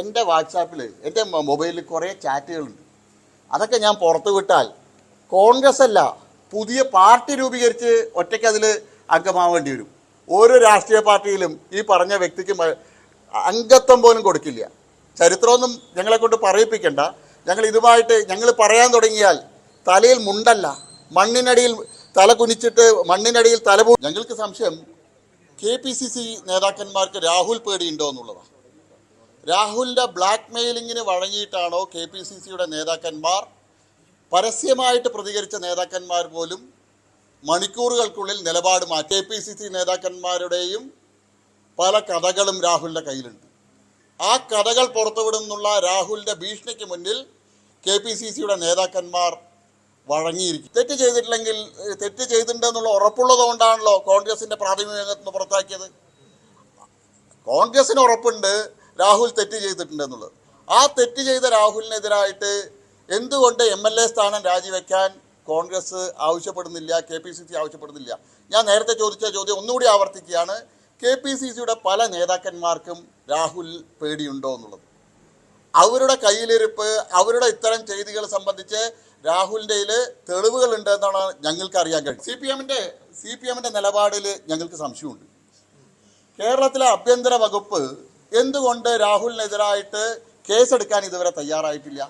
എന്റെ വാട്സാപ്പിൽ എന്റെ മൊബൈലിൽ കുറേ ചാറ്റുകളുണ്ട്. അതൊക്കെ ഞാൻ പുറത്തു വിട്ടാൽ കോൺഗ്രസ് അല്ല പുതിയ പാർട്ടി രൂപീകരിച്ച് ഒറ്റയ്ക്ക് അതിൽ അംഗമാവേണ്ടി വരും. ഓരോ രാഷ്ട്രീയ പാർട്ടിയിലും ഈ പറഞ്ഞ വ്യക്തിക്ക് അംഗത്വം പോലും കൊടുക്കില്ല. ചരിത്രമൊന്നും ഞങ്ങളെ കൊണ്ട് പറയിപ്പിക്കണ്ട. ഞങ്ങൾ ഇതുമായിട്ട് ഞങ്ങൾ പറയാൻ തുടങ്ങിയാൽ തലയിൽ മുണ്ടല്ല. മണ്ണിനടിയിൽ തല കുനിച്ചിട്ട് മണ്ണിനടിയിൽ തല ഞങ്ങൾക്ക് സംശയം കെ പി സി സി നേതാക്കന്മാർക്ക് രാഹുൽ പേടിയുണ്ടോ എന്നുള്ളതാണ്. രാഹുലിന്റെ ബ്ലാക്ക് മെയിലിങ്ങിന് വഴങ്ങിയിട്ടാണോ കെ പി സി സിയുടെ നേതാക്കന്മാർ പരസ്യമായിട്ട് പ്രതികരിച്ച നേതാക്കന്മാർ പോലും മണിക്കൂറുകൾക്കുള്ളിൽ നിലപാട് മാറ്റി. കെ പി സി സി നേതാക്കന്മാരുടെയും പല കഥകളും രാഹുലിന്റെ കയ്യിലുണ്ട്. ആ കഥകൾ പുറത്തുവിടുന്നുള്ള രാഹുലിന്റെ ഭീഷണിക്ക് മുന്നിൽ കെ പി സി സിയുടെ നേതാക്കന്മാർ വഴങ്ങിയിരിക്കും തെറ്റ് ചെയ്തിട്ടില്ലെങ്കിൽ തെറ്റ് ചെയ്തിട്ടുണ്ടെന്നുള്ള ഉറപ്പുള്ളത് കൊണ്ടാണല്ലോ കോൺഗ്രസിന്റെ പ്രാഥമിക രംഗത്ത് നിന്ന് പുറത്താക്കിയത്. കോൺഗ്രസിന് ഉറപ്പുണ്ട് രാഹുൽ തെറ്റ് ചെയ്തിട്ടുണ്ടെന്നുള്ളത്. ആ തെറ്റ് ചെയ്ത രാഹുലിനെതിരായിട്ട് എന്തുകൊണ്ട് എം എൽ എ സ്ഥാനം രാജിവെക്കാൻ കോൺഗ്രസ് ആവശ്യപ്പെടുന്നില്ല കെ പി സി സി ആവശ്യപ്പെടുന്നില്ല? ഞാൻ നേരത്തെ ചോദിച്ച ചോദ്യം ഒന്നുകൂടി ആവർത്തിക്കുകയാണ്. കെ പി സി സിയുടെ പല നേതാക്കന്മാർക്കും രാഹുൽ പേടിയുണ്ടോ എന്നുള്ളത്. അവരുടെ കയ്യിലിരിപ്പ് അവരുടെ ഇത്തരം ചെയ്തികൾ സംബന്ധിച്ച് രാഹുലിന്റെ തെളിവുകൾ ഉണ്ട് എന്നാണ് ഞങ്ങൾക്ക് അറിയാൻ കഴിയും സി പി എമ്മിന്റെ സി പി എമ്മിന്റെ നിലപാടിൽ ഞങ്ങൾക്ക് സംശയമുണ്ട്. കേരളത്തിലെ ആഭ്യന്തര വകുപ്പ് എന്തുകൊണ്ട് രാഹുലിനെതിരായിട്ട് കേസെടുക്കാൻ ഇതുവരെ തയ്യാറായിട്ടില്ല?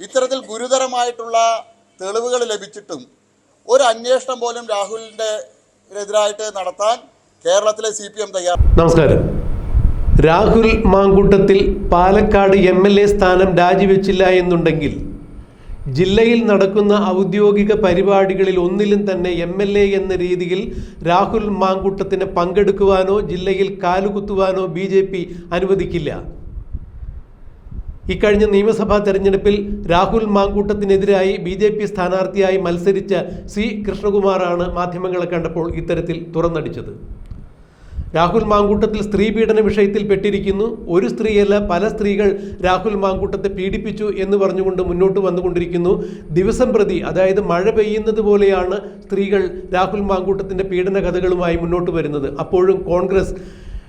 ഇത്തരത്തിൽ ഗുരുതരമായിട്ടുള്ള തെളിവുകൾ ലഭിച്ചിട്ടും ഒരു അന്വേഷണം പോലും രാഹുലിന്റെ എതിരായിട്ട് നടത്താൻ കേരളത്തിലെ സി പി എം തയ്യാർ നമസ്കാരം. Rahul Mankoottathil Palakkad M L A സ്ഥാനം രാജിവെച്ചില്ല എന്നുണ്ടെങ്കിൽ ജില്ലയിൽ നടക്കുന്ന ഔദ്യോഗിക പരിപാടികളിൽ ഒന്നിലും തന്നെ എം എൽ എ എന്ന രീതിയിൽ രാഹുൽ മാങ്കൂട്ടത്തിന് പങ്കെടുക്കുവാനോ ജില്ലയിൽ കാലുകുത്തുവാനോ ബി ജെ പി അനുവദിക്കില്ല. ഇക്കഴിഞ്ഞ നിയമസഭാ തെരഞ്ഞെടുപ്പിൽ രാഹുൽ മാങ്കൂട്ടത്തിനെതിരായി ബി ജെ പി സ്ഥാനാർത്ഥിയായി മത്സരിച്ച സി കൃഷ്ണകുമാറാണ് മാധ്യമങ്ങളെ കണ്ടപ്പോൾ ഇത്തരത്തിൽ തുറന്നടിച്ചത്. രാഹുൽ മാങ്കൂട്ടത്തിൽ സ്ത്രീ പീഡന വിഷയത്തിൽ പെട്ടിരിക്കുന്നു. ഒരു സ്ത്രീയല്ല പല സ്ത്രീകൾ രാഹുൽ മാങ്കൂട്ടത്തെ പീഡിപ്പിച്ചു എന്ന് പറഞ്ഞുകൊണ്ട് മുന്നോട്ട് വന്നുകൊണ്ടിരിക്കുന്നു. ദിവസം പ്രതി അതായത് മഴ പെയ്യുന്നത് പോലെയാണ് സ്ത്രീകൾ രാഹുൽ മാങ്കൂട്ടത്തിന്റെ പീഡന കഥകളുമായി മുന്നോട്ട് വരുന്നത്. അപ്പോഴും കോൺഗ്രസ്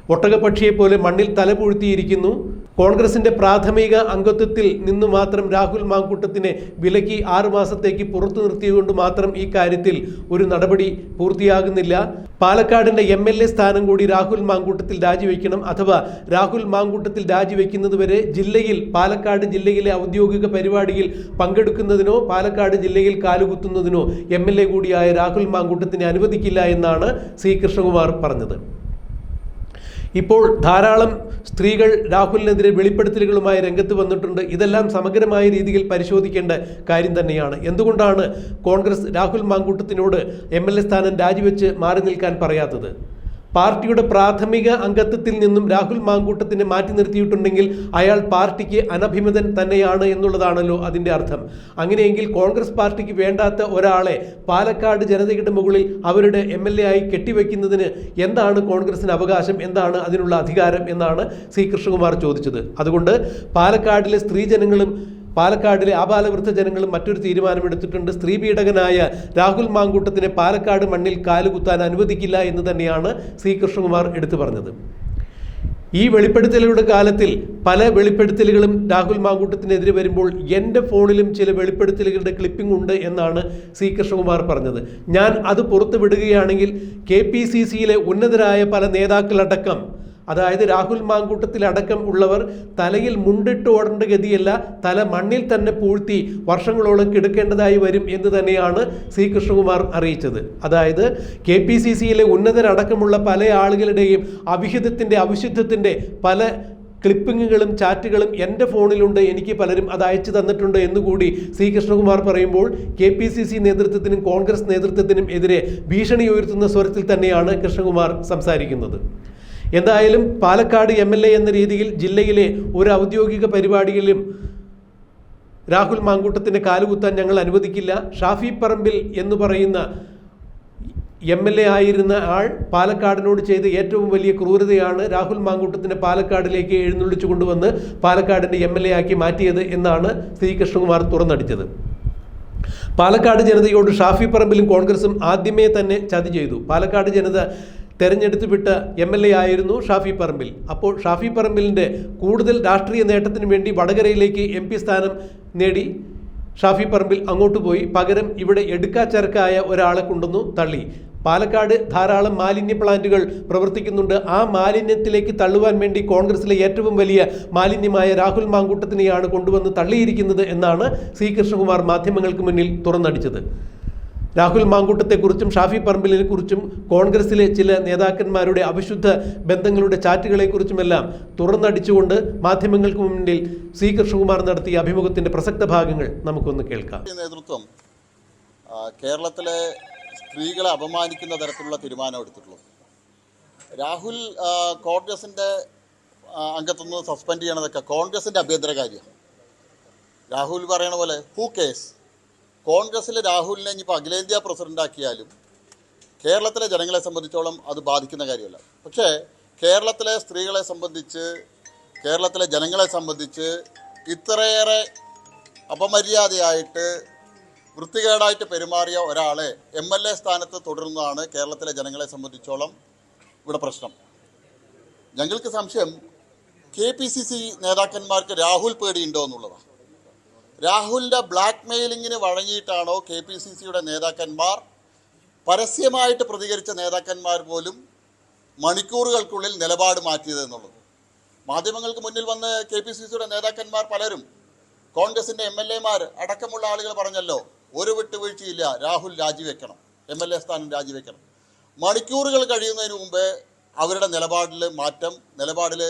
ഒട്ടകപക്ഷിയെപ്പോലെ മണ്ണിൽ തലപൂഴ്ത്തിയിരിക്കുന്നു കോൺഗ്രസിന്റെ പ്രാഥമിക അംഗത്വത്തിൽ നിന്ന് മാത്രം രാഹുൽ മാങ്കൂട്ടത്തിനെ വിലക്കി ആറു മാസത്തേക്ക് പുറത്തു നിർത്തിയതുകൊണ്ട് മാത്രം ഈ കാര്യത്തിൽ ഒരു നടപടി പൂർത്തിയാകുന്നില്ല. പാലക്കാടിന്റെ എം എൽ എ സ്ഥാനം കൂടി രാഹുൽ മാങ്കൂട്ടത്തിൽ രാജിവെക്കണം അഥവാ രാഹുൽ മാങ്കൂട്ടത്തിൽ രാജിവെക്കുന്നതുവരെ ജില്ലയിൽ പാലക്കാട് ജില്ലയിലെ ഔദ്യോഗിക പരിപാടിയിൽ പങ്കെടുക്കുന്നതിനോ പാലക്കാട് ജില്ലയിൽ കാലുകുത്തുന്നതിനോ എം എൽ എ കൂടിയായ രാഹുൽ മാങ്കൂട്ടത്തിനെ അനുവദിക്കില്ല എന്നാണ് സി കൃഷ്ണകുമാർ പറഞ്ഞത്. ഇപ്പോൾ ധാരാളം സ്ത്രീകൾ രാഹുലിനെതിരെ വെളിപ്പെടുത്തലുകളുമായി രംഗത്ത് വന്നിട്ടുണ്ട്. ഇതെല്ലാം സമഗ്രമായ രീതിയിൽ പരിശോധിക്കേണ്ട കാര്യം തന്നെയാണ്. എന്തുകൊണ്ടാണ് കോൺഗ്രസ് രാഹുൽ മാങ്കൂട്ടത്തിനോട് എം എൽ എ സ്ഥാനം രാജിവെച്ച് മാറി നിൽക്കാൻ പറയാത്തത്? പാർട്ടിയുടെ പ്രാഥമിക അംഗത്വത്തിൽ നിന്നും രാഹുൽ മാങ്കൂട്ടത്തിനെ മാറ്റി നിർത്തിയിട്ടുണ്ടെങ്കിൽ അയാൾ പാർട്ടിക്ക് അനഭിമതൻ തന്നെയാണ് എന്നുള്ളതാണല്ലോ അതിന്റെ അർത്ഥം. അങ്ങനെയെങ്കിൽ കോൺഗ്രസ് പാർട്ടിക്ക് വേണ്ടാത്ത ഒരാളെ പാലക്കാട് ജനതയുടെ മുകളിൽ അവരുടെ എം എൽ എ ആയി കെട്ടിവെക്കുന്നതിന് എന്താണ് കോൺഗ്രസിന് അവകാശം? എന്താണ് അതിനുള്ള അധികാരം? എന്നാണ് സി കൃഷ്ണകുമാർ ചോദിച്ചത്. അതുകൊണ്ട് പാലക്കാടിലെ സ്ത്രീജനങ്ങളും പാലക്കാടിലെ ആബാലവൃദ്ധ ജനങ്ങളും മറ്റൊരു തീരുമാനമെടുത്തിട്ടുണ്ട്. സ്ത്രീ പീഡകനായ രാഹുൽ മാങ്കൂട്ടത്തിനെ പാലക്കാട് മണ്ണിൽ കാലുകുത്താൻ അനുവദിക്കില്ല എന്ന് തന്നെയാണ് സി. കൃഷ്ണകുമാർ എടുത്തു പറഞ്ഞത്. ഈ വെളിപ്പെടുത്തലുകളുടെ കാലത്തിൽ പല വെളിപ്പെടുത്തലുകളും രാഹുൽ മാങ്കൂട്ടത്തിനെതിരെ വരുമ്പോൾ എന്റെ ഫോണിലും ചില വെളിപ്പെടുത്തലുകളുടെ ക്ലിപ്പിംഗ് ഉണ്ട് എന്നാണ് സി. കൃഷ്ണകുമാർ പറഞ്ഞത്. ഞാൻ അത് പുറത്തു വിടുകയാണെങ്കിൽ കെ പി സി സിയിലെ ഉന്നതരായ പല നേതാക്കളടക്കം അതായത് രാഹുൽ മാങ്കൂട്ടത്തിൽ അടക്കം ഉള്ളവർ തലയിൽ മുണ്ടിട്ട് ഓടേണ്ട ഗതിയല്ല തല മണ്ണിൽ തന്നെ പൂഴ്ത്തി വർഷങ്ങളോളം കിടക്കേണ്ടതായി വരും എന്ന് തന്നെയാണ് സി കൃഷ്ണകുമാർ അറിയിച്ചത്. അതായത് കെ പി സി സിയിലെ ഉന്നതരടക്കമുള്ള പല ആളുകളുടെയും അവിഹിതത്തിന്റെ അവിശുദ്ധത്തിന്റെ പല ക്ലിപ്പിങ്ങുകളും ചാറ്റുകളും എന്റെ ഫോണിലുണ്ട് എനിക്ക് പലരും അത് അയച്ചു തന്നിട്ടുണ്ട് എന്നുകൂടി സി കൃഷ്ണകുമാർ പറയുമ്പോൾ കെ പി സി സി നേതൃത്വത്തിനും കോൺഗ്രസ് നേതൃത്വത്തിനും എതിരെ ഭീഷണി ഉയർത്തുന്ന സ്വരത്തിൽ തന്നെയാണ് കൃഷ്ണകുമാർ സംസാരിക്കുന്നത്. എന്തായാലും പാലക്കാട് എം എന്ന രീതിയിൽ ജില്ലയിലെ ഒരു ഔദ്യോഗിക പരിപാടിയിലും രാഹുൽ മാങ്കൂട്ടത്തിന്റെ കാലുകുത്താൻ ഞങ്ങൾ അനുവദിക്കില്ല. ഷാഫി പറമ്പിൽ എന്ന് പറയുന്ന എം എൽ എ ആയിരുന്ന ആൾ പാലക്കാടിനോട് ചെയ്ത ഏറ്റവും വലിയ ക്രൂരതയാണ് രാഹുൽ മാങ്കൂട്ടത്തിനെ പാലക്കാടിലേക്ക് എഴുന്നള്ളിച്ചു കൊണ്ടുവന്ന് പാലക്കാടിന്റെ എം എൽ എ ആക്കി മാറ്റിയത് എന്നാണ് ശ്രീ കൃഷ്ണകുമാർ തുറന്നടിച്ചത്. പാലക്കാട് ജനതയോട് ഷാഫി പറമ്പിലും കോൺഗ്രസും ആദ്യമേ തന്നെ ചതി ചെയ്തു. പാലക്കാട് ജനത തെരഞ്ഞെടുത്ത് വിട്ട എം എൽ എ ആയിരുന്നു ഷാഫി പറമ്പിൽ. അപ്പോൾ ഷാഫി പറമ്പിലിന്റെ കൂടുതൽ രാഷ്ട്രീയ നേട്ടത്തിന് വേണ്ടി വടകരയിലേക്ക് എം പി സ്ഥാനം നേടി ഷാഫി പറമ്പിൽ അങ്ങോട്ട് പോയി. പകരം ഇവിടെ എടുക്കാച്ചരക്കായ ഒരാളെ കൊണ്ടുവന്നു തള്ളി. പാലക്കാട് ധാരാളം മാലിന്യ പ്ലാന്റുകൾ പ്രവർത്തിക്കുന്നുണ്ട്. ആ മാലിന്യത്തിലേക്ക് തള്ളുവാൻ വേണ്ടി കോൺഗ്രസിലെ ഏറ്റവും വലിയ മാലിന്യമായ രാഹുൽ മാങ്കൂട്ടത്തിനെയാണ് കൊണ്ടുവന്ന് തള്ളിയിരിക്കുന്നത് എന്നാണ് സി കൃഷ്ണകുമാർ മാധ്യമങ്ങൾക്ക് മുന്നിൽ തുറന്നടിച്ചത്. രാഹുൽ മാങ്കൂട്ടത്തെക്കുറിച്ചും ഷാഫി പറമ്പിലിനെ കുറിച്ചും കോൺഗ്രസിലെ ചില നേതാക്കന്മാരുടെ അവിശുദ്ധ ബന്ധങ്ങളുടെ ചാറ്റുകളെക്കുറിച്ചുമെല്ലാം തുറന്നടിച്ചുകൊണ്ട് മാധ്യമങ്ങൾക്ക് മുന്നിൽ സി കൃഷ്ണകുമാർ നടത്തിയ അഭിമുഖത്തിന്റെ പ്രസക്ത ഭാഗങ്ങൾ നമുക്കൊന്ന് കേൾക്കാം. നേതൃത്വം കേരളത്തിലെ സ്ത്രീകളെ അപമാനിക്കുന്ന തരത്തിലുള്ള തീരുമാനം എടുത്തിട്ടുള്ളത്. രാഹുൽ കോൺഗ്രസിന്റെ അംഗത്തുനിന്ന് സസ്പെൻഡ് ചെയ്യണതൊക്കെ കോൺഗ്രസിന്റെ അഭ്യന്തര കാര്യമാണ്. രാഹുൽ പറയണ പോലെ ഹൂ കേസ് കോൺഗ്രസ്സിൽ രാഹുലിനെ ഇനിയിപ്പോൾ അഖിലേന്ത്യാ പ്രസിഡന്റാക്കിയാലും കേരളത്തിലെ ജനങ്ങളെ സംബന്ധിച്ചോളം അത് ബാധിക്കുന്ന കാര്യമല്ല. പക്ഷേ കേരളത്തിലെ സ്ത്രീകളെ സംബന്ധിച്ച് കേരളത്തിലെ ജനങ്ങളെ സംബന്ധിച്ച് ഇത്രയേറെ അപമര്യാദയായിട്ട് വൃത്തികേടായിട്ട് പെരുമാറിയ ഒരാളെ എം എൽ എ സ്ഥാനത്ത് തുടരുന്നതാണ് കേരളത്തിലെ ജനങ്ങളെ സംബന്ധിച്ചോളം ഇവിടെ പ്രശ്നം. ഞങ്ങൾക്ക് സംശയം കെ പി സി സി നേതാക്കന്മാർക്ക് രാഹുൽ പേടിയുണ്ടോ എന്നുള്ളതാണ്. രാഹുലിന്റെ ബ്ലാക്ക് മെയിലിങ്ങിന് വഴങ്ങിയിട്ടാണോ കെ പി സി സിയുടെ നേതാക്കന്മാർ പരസ്യമായിട്ട് പ്രതികരിച്ച നേതാക്കന്മാർ പോലും മണിക്കൂറുകൾക്കുള്ളിൽ നിലപാട് മാറ്റിയത് എന്നുള്ളത്. മാധ്യമങ്ങൾക്ക് മുന്നിൽ വന്ന് കെ പി സി സിയുടെ നേതാക്കന്മാർ പലരും കോൺഗ്രസിന്റെ എം എൽ എമാർ അടക്കമുള്ള ആളുകൾ പറഞ്ഞല്ലോ ഒരു വിട്ടുവീഴ്ചയില്ല രാഹുൽ രാജിവെക്കണം എം എൽ എ സ്ഥാനം രാജിവെക്കണം. മണിക്കൂറുകൾ കഴിയുന്നതിന് മുമ്പേ അവരുടെ നിലപാടിൽ മാറ്റം നിലപാടിൽ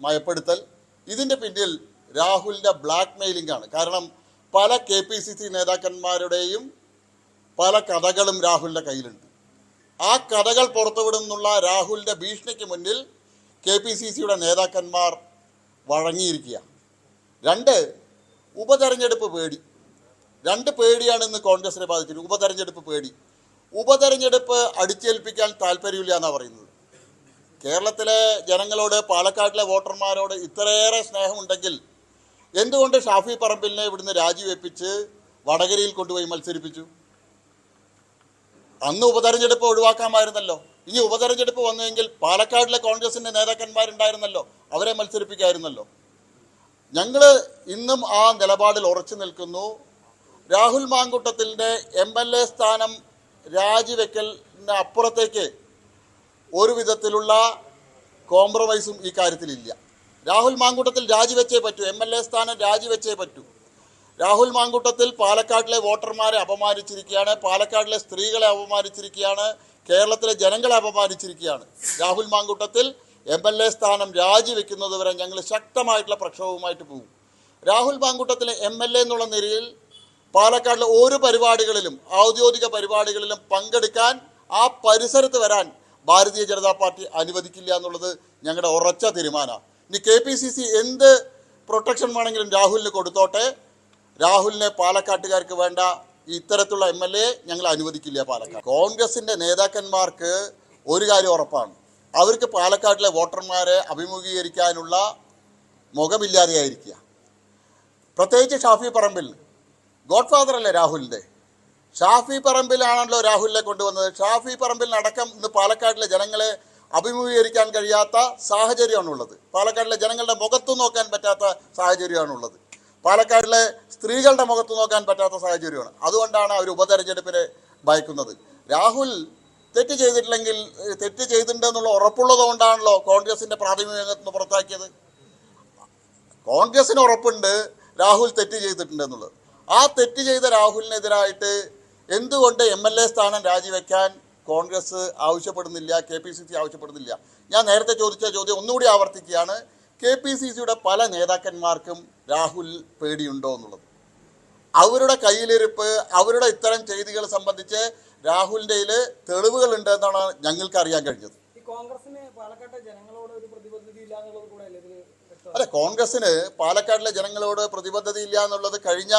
മയപ്പെടുത്തൽ ഇതിന്റെ പിന്നിൽ രാഹുലിന്റെ ബ്ലാക്ക് മെയിലിംഗ് ആണ്. കാരണം പല കെ പി സി സി നേതാക്കന്മാരുടെയും പല കഥകളും രാഹുലിന്റെ കയ്യിലുണ്ട്. ആ കഥകൾ പുറത്തുവിടുന്നുള്ള രാഹുലിന്റെ ഭീഷണിക്ക് മുന്നിൽ കെ പി സി സിയുടെ നേതാക്കന്മാർ വഴങ്ങിയിരിക്കുക രണ്ട് ഉപതെരഞ്ഞെടുപ്പ് പേടി. രണ്ട് പേടിയാണ് ഇന്ന് കോൺഗ്രസിനെ ബാധിച്ചത്. ഉപതെരഞ്ഞെടുപ്പ് പേടി. ഉപതെരഞ്ഞെടുപ്പ് അടിച്ചേൽപ്പിക്കാൻ താല്പര്യമില്ല എന്നാണ് പറയുന്നത്. കേരളത്തിലെ ജനങ്ങളോട് പാലക്കാട്ടിലെ വോട്ടർമാരോട് ഇത്രയേറെ സ്നേഹമുണ്ടെങ്കിൽ എന്തുകൊണ്ട് ഷാഫി പറമ്പിലിനെ ഇവിടുന്ന് രാജിവെപ്പിച്ച് വടകരയിൽ കൊണ്ടുപോയി മത്സരിപ്പിച്ചു? അന്ന് ഉപതെരഞ്ഞെടുപ്പ് ഒഴിവാക്കാമായിരുന്നല്ലോ. ഇനി ഉപതെരഞ്ഞെടുപ്പ് വന്നുവെങ്കിൽ പാലക്കാടിലെ കോൺഗ്രസിന്റെ നേതാക്കന്മാരുണ്ടായിരുന്നല്ലോ. അവരെ മത്സരിപ്പിക്കായിരുന്നല്ലോ. ഞങ്ങൾ ഇന്നും ആ നിലപാടിൽ ഉറച്ചു നിൽക്കുന്നു. രാഹുൽ മാങ്കുട്ടത്തിന്റെ എം എൽ എ സ്ഥാനം രാജിവെക്കലിന് അപ്പുറത്തേക്ക് ഒരു വിധത്തിലുള്ള കോംപ്രമൈസും ഈ കാര്യത്തിലില്ല. രാഹുൽ മാങ്കൂട്ടത്തിൽ രാജിവെച്ചേ പറ്റൂ. എം എൽ എ സ്ഥാനം രാജിവെച്ചേ പറ്റൂ. രാഹുൽ മാങ്കൂട്ടത്തിൽ പാലക്കാട്ടിലെ വോട്ടർമാരെ അപമാനിച്ചിരിക്കുകയാണ്. പാലക്കാടിലെ സ്ത്രീകളെ അപമാനിച്ചിരിക്കുകയാണ്. കേരളത്തിലെ ജനങ്ങളെ അപമാനിച്ചിരിക്കുകയാണ്. Rahul Mankoottathil M L A സ്ഥാനം രാജിവെക്കുന്നത് വരെ ഞങ്ങൾ ശക്തമായിട്ടുള്ള പ്രക്ഷോഭവുമായിട്ട് പോകും. രാഹുൽ മാങ്കൂട്ടത്തിലെ എം എൽ എ എന്നുള്ള നിലയിൽ പാലക്കാടിലെ ഓരോ പരിപാടികളിലും ഔദ്യോഗിക പരിപാടികളിലും പങ്കെടുക്കാൻ ആ പരിസരത്ത് വരാൻ ഭാരതീയ ജനതാ പാർട്ടി അനുവദിക്കില്ല എന്നുള്ളത് ഞങ്ങളുടെ ഉറച്ച തീരുമാനമാണ്. ഇനി കെ പി സി സി എന്ത് പ്രൊട്ടക്ഷൻ വേണമെങ്കിലും രാഹുലിന് കൊടുത്തോട്ടെ. രാഹുലിനെ പാലക്കാട്ടുകാർക്ക് വേണ്ട. ഇത്തരത്തിലുള്ള എം എൽ എ ഞങ്ങൾ അനുവദിക്കില്ല പാലക്കാട്. കോൺഗ്രസിന്റെ നേതാക്കന്മാർക്ക് ഒരു കാര്യം ഉറപ്പാണ്. അവർക്ക് പാലക്കാട്ടിലെ വോട്ടർമാരെ അഭിമുഖീകരിക്കാനുള്ള മുഖമില്ലാതെയായിരിക്കുക. പ്രത്യേകിച്ച് ഷാഫി പറമ്പിൽ. ഗോഡ് ഫാദർ അല്ലേ രാഹുലിന്റെ ഷാഫി പറമ്പിലാണല്ലോ രാഹുലിനെ കൊണ്ടുവന്നത്. ഷാഫി പറമ്പിൽ പറമ്പിലിനടക്കം ഇന്ന് പാലക്കാട്ടിലെ ജനങ്ങളെ അഭിമുഖീകരിക്കാൻ കഴിയാത്ത സാഹചര്യമാണുള്ളത്. പാലക്കാടിലെ ജനങ്ങളുടെ മുഖത്ത് നോക്കാൻ പറ്റാത്ത സാഹചര്യമാണുള്ളത്. പാലക്കാടിലെ സ്ത്രീകളുടെ മുഖത്ത് നോക്കാൻ പറ്റാത്ത സാഹചര്യമാണ്. അതുകൊണ്ടാണ് അവർ ഉപതെരഞ്ഞെടുപ്പിനെ ഭയക്കുന്നത്. രാഹുൽ തെറ്റ് ചെയ്തിട്ടില്ലെങ്കിൽ തെറ്റ് ചെയ്തിട്ടുണ്ടെന്നുള്ള ഉറപ്പുള്ളത് കൊണ്ടാണല്ലോ കോൺഗ്രസിന്റെ പ്രാഥമിക അംഗത്തിന് പുറത്താക്കിയത്. കോൺഗ്രസിന് ഉറപ്പുണ്ട് രാഹുൽ തെറ്റ് ചെയ്തിട്ടുണ്ടെന്നുള്ളത്. ആ തെറ്റ് ചെയ്ത രാഹുലിനെതിരായിട്ട് എന്തുകൊണ്ട് എം എൽ എ സ്ഥാനം രാജിവെക്കാൻ കോൺഗ്രസ് ആവശ്യപ്പെടുന്നില്ല കെ പി സി സി ആവശ്യപ്പെടുന്നില്ല. ഞാൻ നേരത്തെ ചോദിച്ച ചോദ്യം ഒന്നുകൂടി ആവർത്തിക്കുകയാണ്. കെ പി സി സിയുടെ പല നേതാക്കന്മാർക്കും രാഹുൽ പേടിയുണ്ടോ എന്നുള്ളത്? അവരുടെ കയ്യിലിരിപ്പ് അവരുടെ ഇത്തരം ചെയ്തികൾ സംബന്ധിച്ച് രാഹുലിന്റെ തെളിവുകളുണ്ട് എന്നാണ് ഞങ്ങൾക്ക് അറിയാൻ കഴിഞ്ഞത്. ഈ കോൺഗ്രസിന് പാലക്കാടിലെ ജനങ്ങളോട് ഒരു പ്രതിബദ്ധത ഇല്ല എന്നുള്ളത് കൂടെ ഇതിൽ അല്ല കോൺഗ്രസിന് പാലക്കാടിലെ ജനങ്ങളോട് പ്രതിബദ്ധതയില്ല എന്നുള്ളത് കഴിഞ്ഞ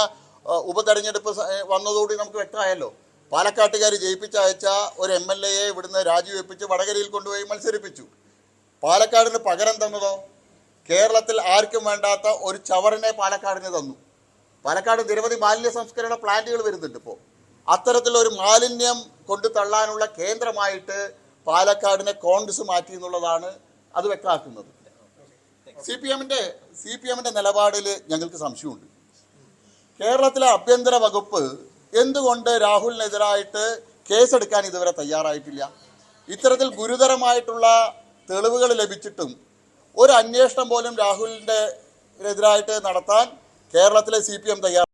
ഉപതെരഞ്ഞെടുപ്പ് വന്നതോടെ വന്നതോടുകൂടി നമുക്ക് വ്യക്തമായല്ലോ. പാലക്കാട്ടുകാർ ജയിപ്പിച്ച് അയച്ച ഒരു എം എൽ എയെ ഇവിടുന്ന് രാജിവെപ്പിച്ച് വടകരയിൽ കൊണ്ടുപോയി മത്സരിപ്പിച്ചു. പാലക്കാടിന് പകരം തന്നതോ? കേരളത്തിൽ ആർക്കും വേണ്ടാത്ത ഒരു ചവറിനെ പാലക്കാടിന് തന്നു. പാലക്കാട് നിരവധി മാലിന്യ സംസ്കരണ പ്ലാന്റുകൾ വരുന്നുണ്ട് ഇപ്പോൾ അത്തരത്തിലൊരു മാലിന്യം കൊണ്ടു തള്ളാനുള്ള കേന്ദ്രമായിട്ട് പാലക്കാടിനെ കോൺഗ്രസ് മാറ്റി എന്നുള്ളതാണ് അത് വ്യക്തമാക്കുന്നത്. സി പി എമ്മിന്റെ സി പി എമ്മിന്റെ നിലപാടിൽ ഞങ്ങൾക്ക് സംശയമുണ്ട്. കേരളത്തിലെ ആഭ്യന്തര വകുപ്പ് എന്തുകൊണ്ട് രാഹുലിനെതിരായിട്ട് കേസെടുക്കാൻ ഇതുവരെ തയ്യാറായിട്ടില്ല? ഇത്തരത്തിൽ ഗുരുതരമായിട്ടുള്ള തെളിവുകൾ ലഭിച്ചിട്ടും ഒരു അന്വേഷണം പോലും രാഹുലിന്റെ എതിരായിട്ട് നടത്താൻ കേരളത്തിലെ സി പി എം തയ്യാറാണ്